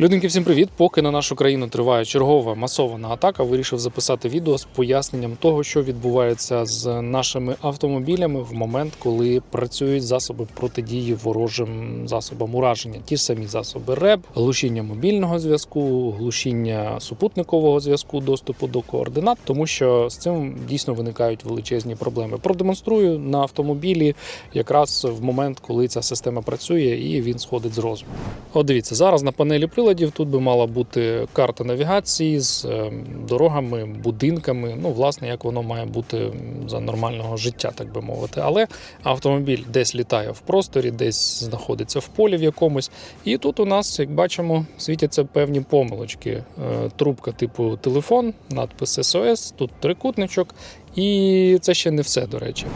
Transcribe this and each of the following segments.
Людинки, всім привіт! Поки на нашу країну триває чергова масована атака, вирішив записати відео з поясненням того, що відбувається з нашими автомобілями в момент, коли працюють засоби протидії ворожим засобам ураження. Ті ж самі засоби РЕБ, глушіння мобільного зв'язку, глушіння супутникового зв'язку, доступу до координат, тому що з цим дійсно виникають величезні проблеми. Продемонструю на автомобілі якраз в момент, коли ця система працює і він сходить з розуму. От дивіться, зараз на панелі приладів тут би мала бути карта навігації з е, дорогами, будинками. Ну, власне, як воно має бути за нормального життя, так би мовити. Але автомобіль десь літає в просторі, десь знаходиться в полі в якомусь. І тут у нас, як бачимо, світяться певні помилочки. Е, Трубка типу телефон, надпис SOS, тут трикутничок, і це ще не все, до речі.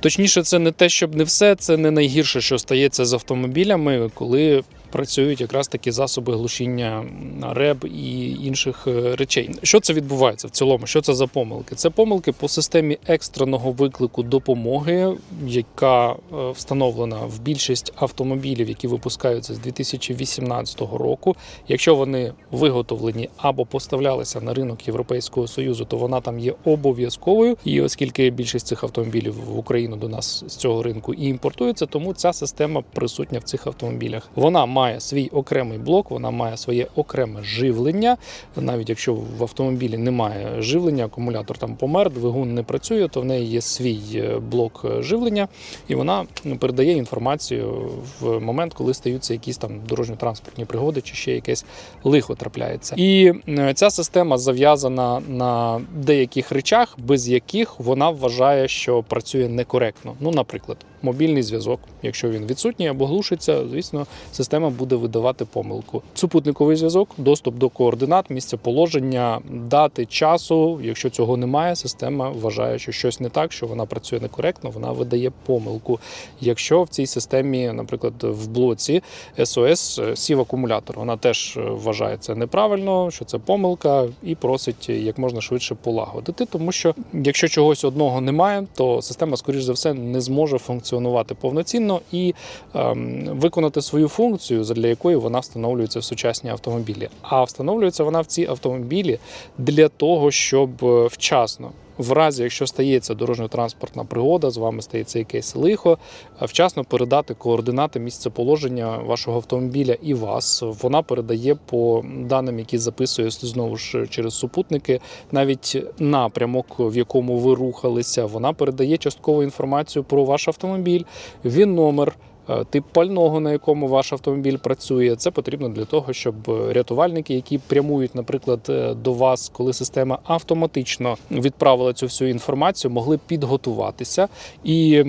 Точніше, це не те, щоб не все, це не найгірше, що стається з автомобілями, коли працюють якраз такі засоби глушіння РЕБ і інших е, речей. Що це відбувається в цілому? Що це за помилки? Це помилки по системі екстреного виклику допомоги, яка е, встановлена в більшість автомобілів, які випускаються з 2018 року. Якщо вони виготовлені або поставлялися на ринок Європейського союзу, то вона там є обов'язковою. І оскільки більшість цих автомобілів в Україну до нас з цього ринку і імпортується, тому ця система присутня в цих автомобілях. Вона має свій окремий блок, вона має своє окреме живлення. Навіть якщо в автомобілі немає живлення, акумулятор там помер, двигун не працює, то в неї є свій е, блок е, живлення, і вона ну, передає інформацію в момент, коли стаються якісь там дорожньо-транспортні пригоди чи ще якесь лихо трапляється. І е, ця система зав'язана на деяких речах, без яких вона вважає, що працює некоректно. Ну, наприклад, мобільний зв'язок, якщо він відсутній або глушиться, звісно, система буде видавати помилку. Супутниковий зв'язок, доступ до координат, місця положення, дати часу. Якщо цього немає, система вважає, що щось не так, що вона працює некоректно, вона видає помилку. Якщо в цій системі, наприклад, в блоці SOS сів акумулятор, вона теж вважає це неправильно, що це помилка, і просить як можна швидше полагодити. Тому що якщо чогось одного немає, то система, скоріш за все, не зможе функціонувати повноцінно і ем, виконати свою функцію, для якої вона встановлюється в сучасні автомобілі. А встановлюється вона в ці автомобілі для того, щоб е, вчасно. В разі, якщо стається дорожньо-транспортна пригода, з вами стається якесь лихо, е, вчасно передати координати місцеположення вашого автомобіля і вас. Вона передає по даним, які записує знову ж через супутники, навіть напрямок, в якому ви рухалися. Вона передає часткову інформацію про ваш автомобіль, він номер. Е, Тип пального, на якому ваш автомобіль працює, це потрібно для того, щоб рятувальники, які прямують, наприклад, е, до вас, коли система автоматично відправила цю всю інформацію, могли підготуватися. І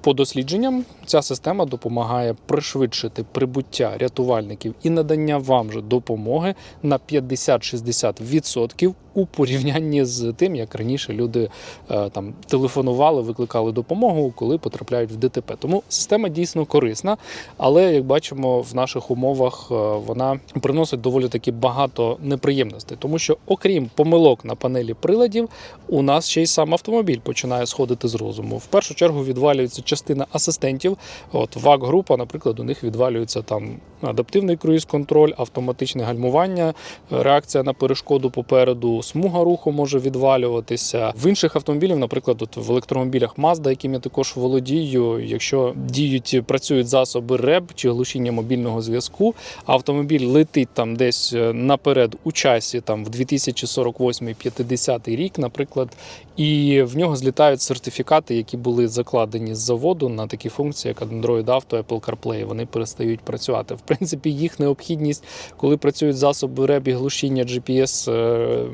по дослідженням ця система допомагає пришвидшити прибуття рятувальників і надання вам же допомоги на 50-60% у порівнянні з тим, як раніше люди е, там телефонували, викликали допомогу, коли потрапляють в ДТП. Тому система дійсно корисна, але як бачимо, в наших умовах е, вона приносить доволі таки багато неприємностей, тому що окрім помилок на панелі приладів, у нас ще й сам автомобіль починає сходити з розуму. В першу чергу відвалюється частина асистентів. От ВАК група, наприклад, у них відвалюється там адаптивний круїз-контроль, автоматичне гальмування, реакція на перешкоду попереду, смуга руху може відвалюватися. В інших автомобілів, наприклад, от в електромобілях Mazda, яким я також володію, якщо діють, працюють засоби РЕБ чи глушіння мобільного зв'язку, автомобіль летить там десь е, наперед у часі, там в 2048-50 рік, наприклад, і в нього злітають сертифікати, які були закладені з заводу на такі функції, як Android Auto, Apple CarPlay. Вони перестають працювати. В принципі, їх необхідність, коли працюють засоби РЕБ і глушіння GPS, е,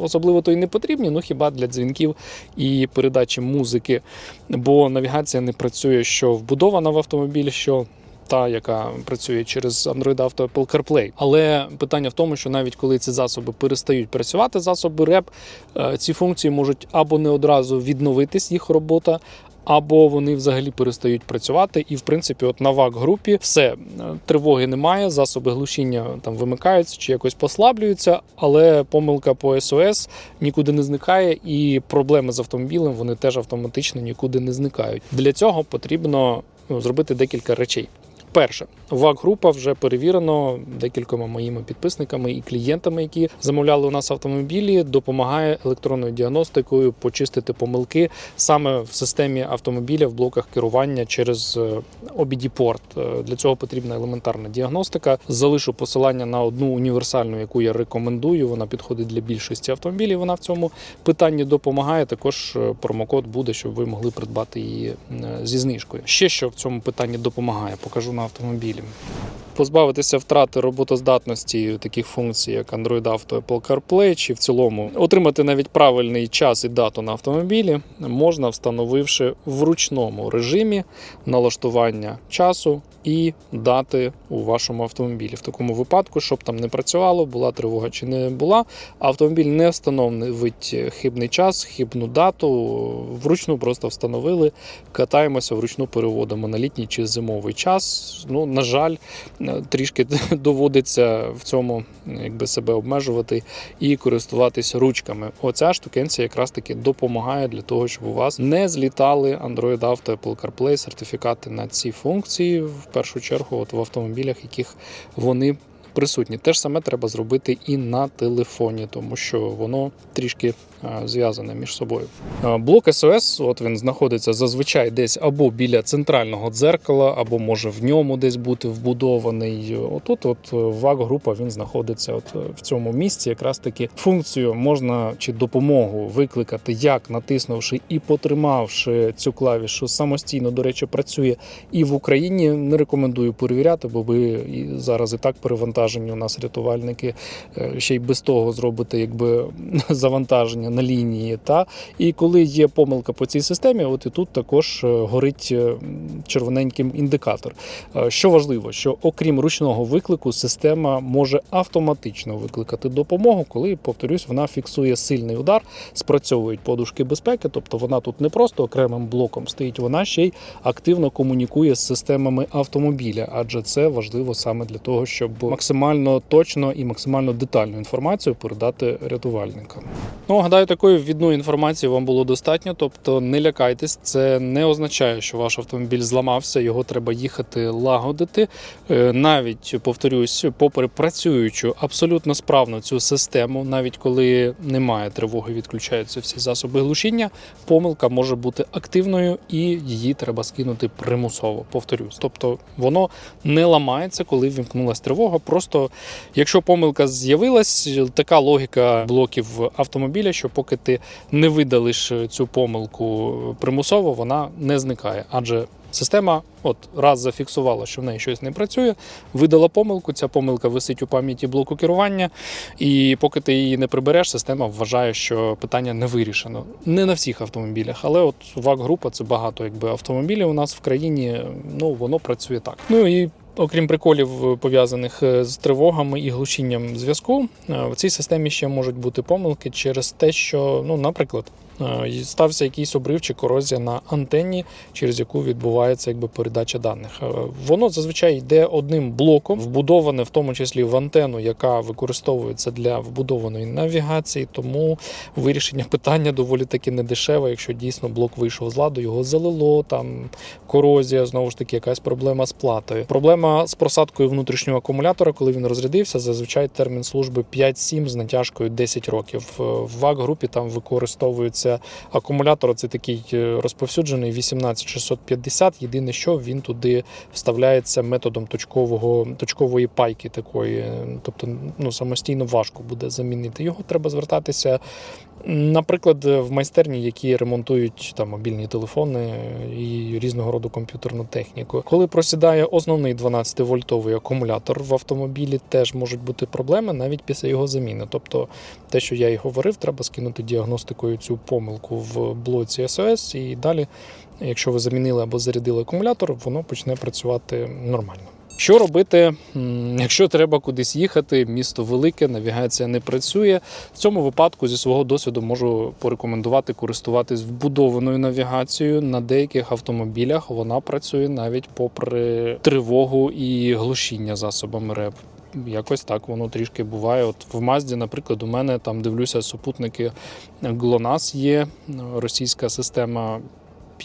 особливо то й не потрібні, ну хіба для дзвінків і передачі музики. Бо навігація не працює, що вбудована в автомобіль, що та, яка працює через Android Auto Apple CarPlay. Але питання в тому, що навіть коли ці засоби перестають працювати, засоби РЕП, е, ці функції можуть або не одразу відновитись їх робота. Або вони взагалі перестають працювати, і в принципі, от на ВАК групі все е, тривоги немає, засоби глушіння там вимикаються чи якось послаблюються, але помилка по СОС нікуди не зникає, і проблеми з автомобілем вони теж автоматично нікуди не зникають. Для цього потрібно ну, зробити декілька речей. Перше, ВАГ-група вже перевірено декількома моїми підписниками і клієнтами, які замовляли у нас автомобілі, допомагає електронною діагностикою почистити помилки саме в системі автомобіля в блоках керування через обіді-порт. Е, Для цього потрібна елементарна діагностика. Залишу посилання на одну універсальну, яку я рекомендую. Вона підходить для більшості автомобілів. Вона в цьому питанні допомагає. Також е, промокод буде, щоб ви могли придбати її е, зі знижкою. Ще що в цьому питанні допомагає, покажу на автомобілі. Позбавитися втрати роботоздатності таких функцій, як Android Auto, Apple CarPlay, чи в цілому отримати навіть правильний час і дату на автомобілі можна, встановивши в ручному режимі налаштування часу і дати у вашому автомобілі. В такому випадку, щоб там не працювало, була тривога чи не була, автомобіль не встановить хибний час, хибну дату. Вручну просто встановили, катаємося, вручну переводимо на літній чи зимовий час. Ну, на жаль, трішки доводиться в цьому якби себе обмежувати і користуватися ручками. Оця штукенція якраз таки допомагає для того, щоб у вас не злітали Android Auto, Apple CarPlay, сертифікати на ці функції в першу чергу, от в автомобілях, яких вони. Присутні те ж саме треба зробити і на телефоні, тому що воно трішки е, зв'язане між собою. Е, Блок SOS, от він знаходиться зазвичай десь або біля центрального дзеркала, або може в ньому десь бути вбудований. Отут, от ваг група він знаходиться от е, в цьому місці. Якраз таки функцію можна чи допомогу викликати, як натиснувши і потримавши цю клавішу самостійно. До речі, працює і в Україні. Не рекомендую перевіряти, бо ви зараз і так перевантажені. У нас рятувальники Е, ще й без того зробити якби завантаження на лінії. Та і коли є помилка по цій системі, от і тут також е, горить е, червоненьким індикатор. Що важливо, що окрім ручного виклику, система може автоматично викликати допомогу, коли повторюсь, вона фіксує сильний удар, спрацьовують подушки безпеки, тобто вона тут не просто окремим блоком стоїть, вона ще й активно комунікує з системами автомобіля, адже це важливо саме для того, щоб максимально точно і максимально детальну інформацію передати рятувальникам. Ну, гадаю, такої ввідної інформації вам було достатньо, тобто не лякайтесь, це не означає, що ваш автомобіль зламався, його треба їхати лагодити. Е, Навіть повторюсь, попри працюючу абсолютно справну цю систему, навіть коли немає тривоги, відключаються всі засоби глушіння, помилка може бути активною і її треба скинути примусово. Повторюсь, тобто воно не ламається, коли вімкнулась тривога. Просто якщо помилка з'явилась, така логіка блоків автомобіля, що поки ти не видалиш цю помилку примусово, вона не зникає, адже Система от раз зафіксувала, що в неї щось не працює, видала помилку. Ця помилка висить у пам'яті блоку керування, і поки ти її не прибереш, система вважає, що питання не вирішено. Не на всіх автомобілях, але от ВАК-група це багато якби автомобілів у нас в країні. Ну воно працює так. Ну і Окрім приколів пов'язаних е, з тривогами і глушінням зв'язку, е, в цій системі ще можуть бути помилки через те, що, ну, наприклад, е, стався якийсь обрив чи корозія на антенні, через яку відбувається якби передача даних. Е, Воно зазвичай йде одним блоком, вбудоване в тому числі в антенну, яка використовується для вбудованої навігації. Тому вирішення питання доволі таки недешеве. Якщо дійсно блок вийшов з ладу, його залило, там корозія, знову ж таки, якась проблема з платою. Проблема з просадкою внутрішнього акумулятора, коли він розрядився, зазвичай термін служби 5-7 з натяжкою 10 років. Е, В ВАК-групі там використовується акумулятор. Це такий е, розповсюджений 18650. Єдине, що він туди вставляється методом точкового точкової пайки такої. Тобто, ну самостійно важко буде замінити. Його треба звертатися. Наприклад, в майстерні, які ремонтують там мобільні телефони і різного роду комп'ютерну техніку. Коли просідає основний 12-вольтовий акумулятор в автомобілі, теж можуть бути проблеми навіть після його заміни. Тобто, те, що я і говорив, треба скинути діагностикою цю помилку в блоці СОС, і далі, якщо ви замінили або зарядили акумулятор, воно почне працювати нормально. Що робити, якщо треба кудись їхати, місто велике, навігація не працює. В цьому випадку зі свого досвіду можу порекомендувати користуватись вбудованою навігацією. На деяких автомобілях вона працює навіть попри тривогу і глушіння засобами РЕП. Якось так воно трішки буває. От в Мазді, наприклад, у мене там дивлюся супутники GLONASS є російська система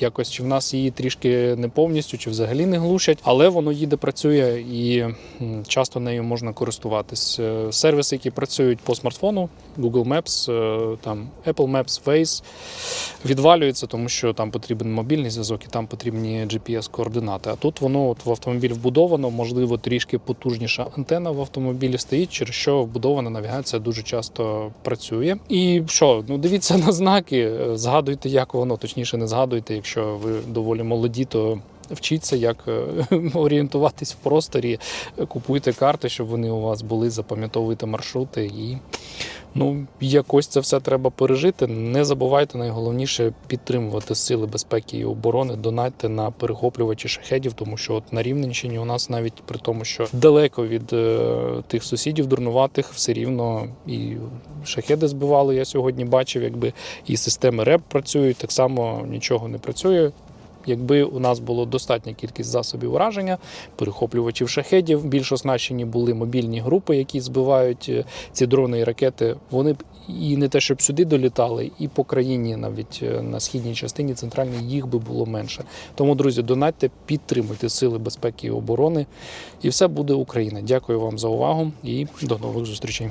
якось, чи в нас її трішки не повністю, чи взагалі не глушать, але воно їде, працює і часто нею можна користуватись. Е, Сервіси, які працюють по смартфону, Google Maps, е, там Apple Maps, Waze, відвалюються, тому що там потрібен мобільний зв'язок і там потрібні GPS-координати. А тут воно от в автомобіль вбудовано, можливо, трішки потужніша антена в автомобілі стоїть, через що вбудована навігація дуже часто працює. І що, ну дивіться на знаки, е, згадуйте, як воно, точніше, не згадуйте, якщо ви доволі молоді, то. Вчіться, як е, орієнтуватись в просторі, купуйте карти, щоб вони у вас були, запам'ятовуйте маршрути і ну якось це все треба пережити. Не забувайте найголовніше підтримувати сили безпеки і оборони. Донатьте на перехоплювачі шахедів, тому що от на Рівненщині у нас навіть при тому, що далеко від е, тих сусідів дурнуватих, все рівно і шахеди збивали. Я сьогодні бачив, якби і системи РЕП працюють, так само нічого не працює. Якби у нас було достатня кількість засобів ураження, перехоплювачів шахедів, більш оснащені були мобільні групи, які збивають е, ці дрони і ракети, вони б і не те, щоб сюди долітали, і по країні, навіть е, на східній частині центральній, їх би було менше. Тому, друзі, донатьте, підтримуйте сили безпеки і оборони, і все буде Україна. Дякую вам за увагу і до нових зустрічей.